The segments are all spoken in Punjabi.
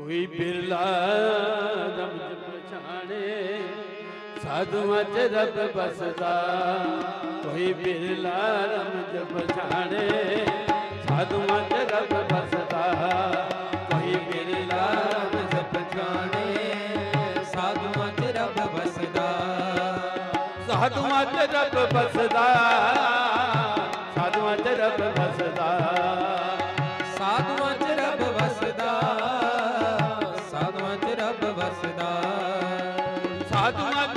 ਕੋਈ ਬਿਰਲਾ ਰਮਜ ਪਛਾਣੇ। ਸਾਧੂਆਂ ਚ ਰੱਬ ਬਸਦਾ, ਕੋਈ ਬਿਰਲਾ ਰਮਜ ਪਛਾਣੇ। ਸਾਧੂਆਂ ਚ ਰੱਬ ਬਸਦਾ, ਕੋਈ ਬਿਰਲਾ ਰਮਜ ਪਛਾਣੇ। ਸਾਧੂਆਂ 'ਚ ਰੱਬ ਬਸਦਾ ਸਾਧੂਆਂ ਚ ਰੱਬ ਬਸਦਾ। ਸਾਧੂਆਂ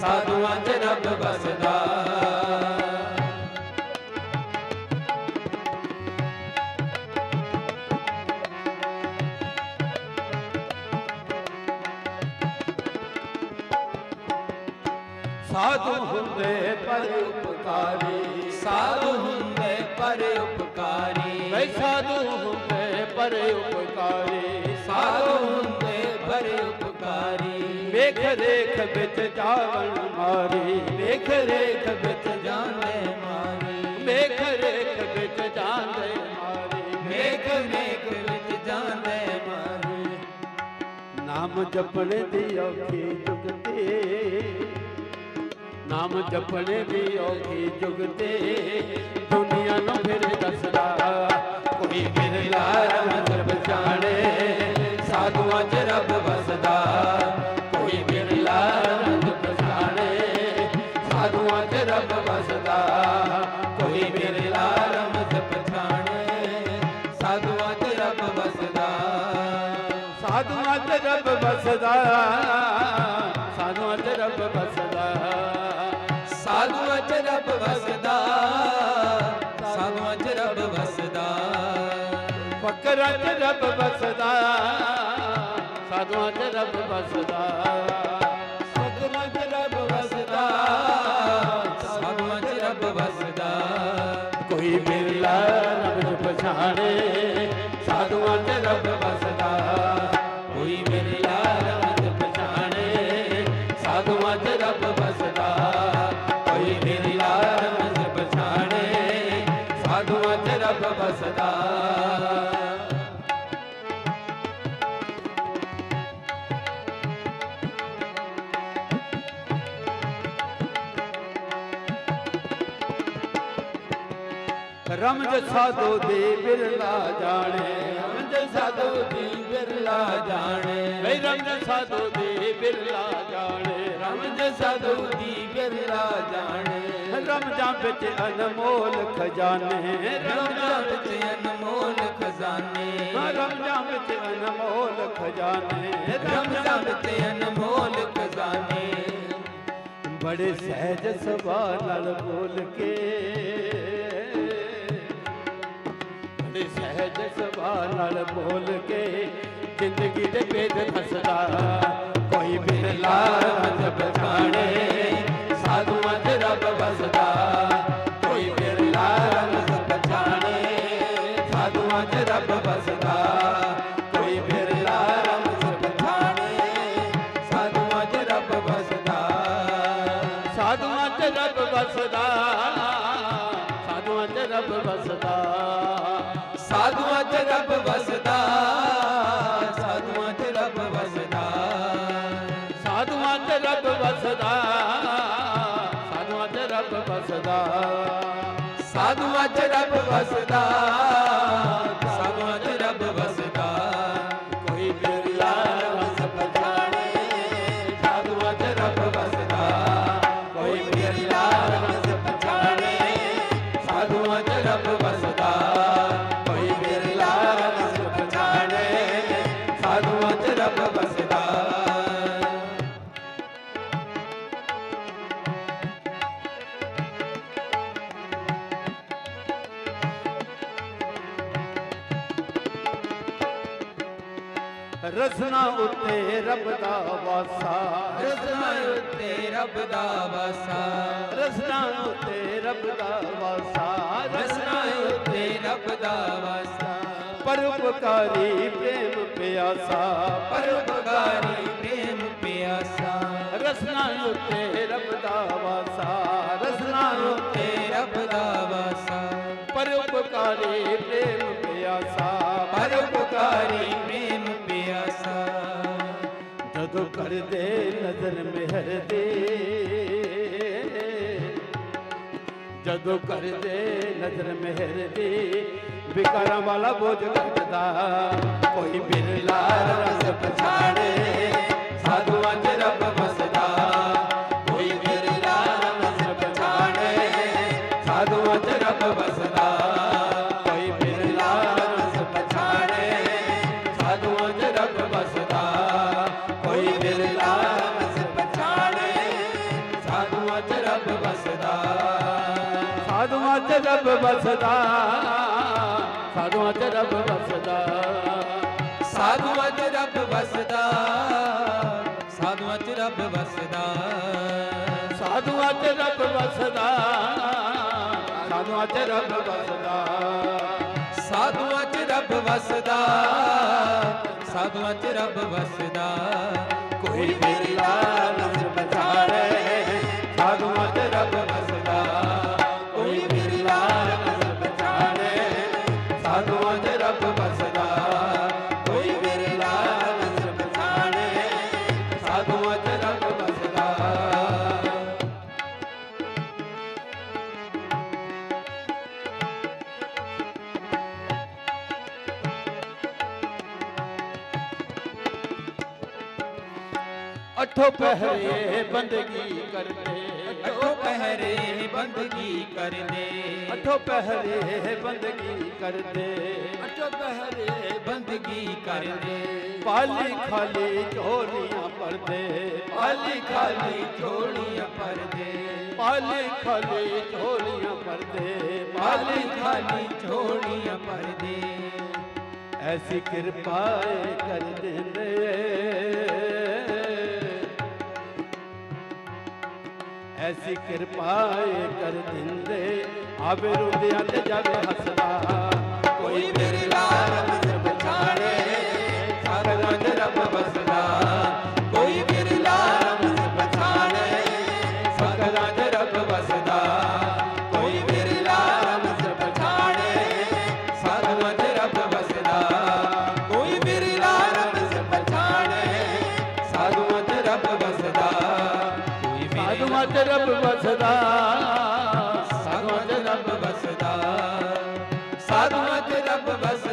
ਸਾਧੂਆਂ 'ਚ ਰੱਬ ਵਸਦਾ। ਸਾਧੂ ਹੁੰਦੇ ਪਰ ਉਪਕਾਰੀ। ਵੇਖ ਰੇਖ ਵਿੱਚ ਜਾਵਣ ਮਾਰੀ। ਵੇਖ ਰੇਖ ਵਿੱਚ ਜਾਣੇ ਮਾਰੀ। ਵੇਖ ਰੇਖ ਵਿੱਚ ਜਾਂਦੇ ਮਾਰੀ। ਵੇਖ ਵੇਖ ਵਿੱਚ ਜਾਣੇ ਮਾਰੀ। ਨਾਮ ਜਪਣ ਦੀ ਔਖੀ ਜੁਗਤੇ ਨਾਮ ਜਪਣ ਦੀ ਔਖੀ ਜੁਗਤੇ ਦੁਨੀਆ ਨੂੰ ਫਿਰ ਦੱਸਦਾ ਵਸਦਾ। ਸਾਧੂਆਂ ਤੇ ਰੱਬ ਬਸਦਾ ਸਾਧੂਆਂ ਤੇ ਰੱਬ ਬਸਦਾ ਸਾਧੂਆਂ 'ਚ ਰੱਬ ਵਸਦਾ। ਸਾਧੂਆਂ 'ਚ ਰੱਬ ਵਸਦਾ। ਫਕਰਾਂ ਤੇ ਰੱਬ ਬਸਦਾ ਸਾਧੂਆਂ ਤੇ ਰੱਬ ਬਸਦਾ ਸਾਧੂਆਂ 'ਚ ਰੱਬ ਵਸਦਾ। ਸਾਧੂਆਂ 'ਚ ਰੱਬ ਵਸਦਾ। ਕੋਈ ਬਿਰਲਾ ਰੱਬ ਪਛਾਣੇ। ਸਾਧੂਆਂ ਤੇ ਰੱਬ ਬਸਦਾ ਕੋਈ ਬਿਰਲਾ ਪਛਾਣੇ ਸਾਧੂਆਂ ਤੇ ਰੱਬ ਵਸਦਾ। ਕੋਈ ਬਿਰਲਾ ਰੱਬ ਪਛਾਣੇ ਸਾਧੂਆਂ 'ਚ ਰੱਬ ਵਸਦਾ। ਰਮਜ ਸਾਧੂ ਦੇ ਬਿਰਲਾ ਜਾਣੇ। ਸਾਧੂ ਦੀ ਬਿਰਲਾ ਜਾਣੇ। ਵੇ ਰਮਜ ਸਾਧੂ ਦੀ ਬਿਰਲਾ ਜਾਣੇ। ਰਮਜ ਸਾਧੂ ਦੀ ਬਿਰਲਾ ਜਾਣੇ। ਰਮਜਾਂ ਵਿੱਚ ਅਨਮੋਲ ਖਜ਼ਾਨੇ। ਰਮਜਾਂ ਵਿੱਚ ਅਨਮੋਲ ਖਜ਼ਾਨੇ। ਰਮਜਾਂ ਵਿੱਚ ਅਨਮੋਲ ਖਜ਼ਾਨੇ। ਰਮਜਾਂ ਵਿੱਚ ਅਨਮੋਲ ਖਜ਼ਾਨੇ। ਬੜੇ ਸਹਿਜ ਸੁਭਾਅ ਨਾਲ ਬੋਲ ਕੇ ਨਾਲ ਬੋਲ ਕੇ ਜ਼ਿੰਦਗੀ ਦੇ ਭੇਦ ਦੱਸਦਾ। ਕੋਈ ਬਿਰਲਾ ਮਤ ਪਛਾਣੇ ਸਾਧੂਆਂ ਤੇ ਰੱਬ ਵਸਦਾ। ਸਾਧੂਆਂ 'ਚ ਰੱਬ ਵਸਦਾ, ਸਾਧੂਆਂ 'ਚ ਰੱਬ ਵਸਦਾ। ਸਾਧੂਆਂ ਤੇ ਰੱਬ ਵਸਦਾ, ਸਾਧੂਆਂ ਤੇ ਰੱਬ ਵਸਦਾ। ਸਾਧੂਆਂ 'ਚ ਰੱਬ ਵਸਦਾ। ਰਸਨਾ ਉੱਤੇ ਰੱਬ ਦਾ ਵਾਸਾ। ਰਸਨਾ ਉੱਤੇ ਰੱਬ ਦਾ ਵਾਸਾ। ਰਸਨਾ ਉੱਤੇ ਰੱਬ ਦਾ ਵਾਸਾ। ਰਸਨਾ ਉੱਤੇ ਰੱਬ ਦਾ ਵਾਸਾ। ਪਰਉਪਕਾਰੀ ਪ੍ਰੇਮ ਪਿਆਸਾ। ਪਰਉਪਕਾਰੀ ਪ੍ਰੇਮ ਪਿਆਸਾ। ਰਸਨਾ ਉੱਤੇ ਰੱਬ ਦਾ ਵਾਸਾ। ਰਸਨਾ ਉੱਤੇ ਉੱਤੇ ਰੱਬ ਦਾ ਵਾਸਾ। ਪਰਉਪਕਾਰੀ ਪ੍ਰੇਮ ਪਿਆਸਾ। ਜਦੋਂ ਕਰਦੇ ਨਜ਼ਰ ਮਿਹਰ ਦੀ ਜਦੋਂ ਕਰਦੇ ਨਜ਼ਰ ਮਹਿਰ ਦੀ ਵਿਕਾਰਾਂ ਵਾਲਾ ਬੋਝ ਘਟਦਾ ਕੋਈ ਬਿਰਲਾ ਰਸ ਪਛਾੜੇ ਸਾਧੂਆਂ 'ਚ ਰੱਬ ਵਸਦਾ ਕੋਈ ਬਿਰਲਾ ਰਸ ਪਛਾੜੇ ਸਾਧੂਆਂ 'ਚ ਰੱਬ ਵਸਦਾ ਵਸਦਾ। ਸਾਧੂਆਂ 'ਚ ਰੱਬ ਵਸਦਾ। ਸਾਧੂਆਂ 'ਚ ਰੱਬ ਵਸਦਾ। ਸਾਧੂਆਂ 'ਚ ਰੱਬ ਵਸਦਾ। ਸਾਧੂਆਂ 'ਚ ਰੱਬ ਵਸਦਾ। ਸਾਧੂਆਂ 'ਚ ਰੱਬ ਵਸਦਾ। ਸਾਧੂਆਂ 'ਚ ਰੱਬ ਵਸਦਾ। ਸਾਧੂਆਂ 'ਚ ਰੱਬ ਵਸਦਾ। ਕੋਈ ਬਿਰਲਾ ਨਜ਼ਰ ਪਛਾੜੇ अठो पहरे बंदगी कर दे अठो पहरे बंदगी कर दे अठो पहरे बंदगी कर दे अठो पहरे बंदगी कर दे पाली खाली झोलियां पर दे पाली खाली झोलियां पर दे पाली खाली झोलियां पर दे पाली खाली झोलियां पर दे ऐसी कृपा कर दे ਐਸੀ ਕਿਰਪਾ ਏ ਕਰ ਦਿੰਦੇ। ਆਵੇ ਰੋਂਦਿਆਂ ਤੇ ਜਾਵੇ ਹੱਸਦਾ। ਕੋਈ ਮੇਰੇ ਲਾਲ ਸਾਧੂਆਂ ਤੇ ਰੱਬ ਵਸ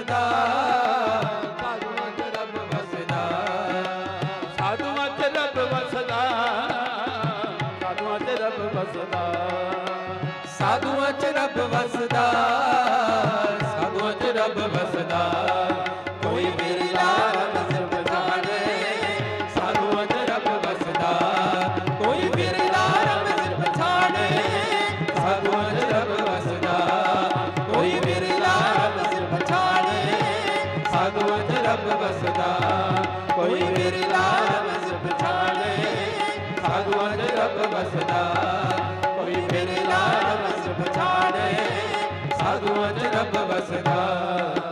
ਸਕਦਾ ਕੋਈ ਬਿਰਲਾ ਰਮਜ਼ ਪਛਾਣੇ ਸਾਧੂਆਂ ਦੇ ਰੱਬ ਵਸਦਾ, ਕੋਈ ਬਿਰਲਾ ਰਮਜ਼ ਪਛਾਣੇ ਸਾਧੂਆਂ ਦੇ ਰੱਬ ਵਸਦਾ।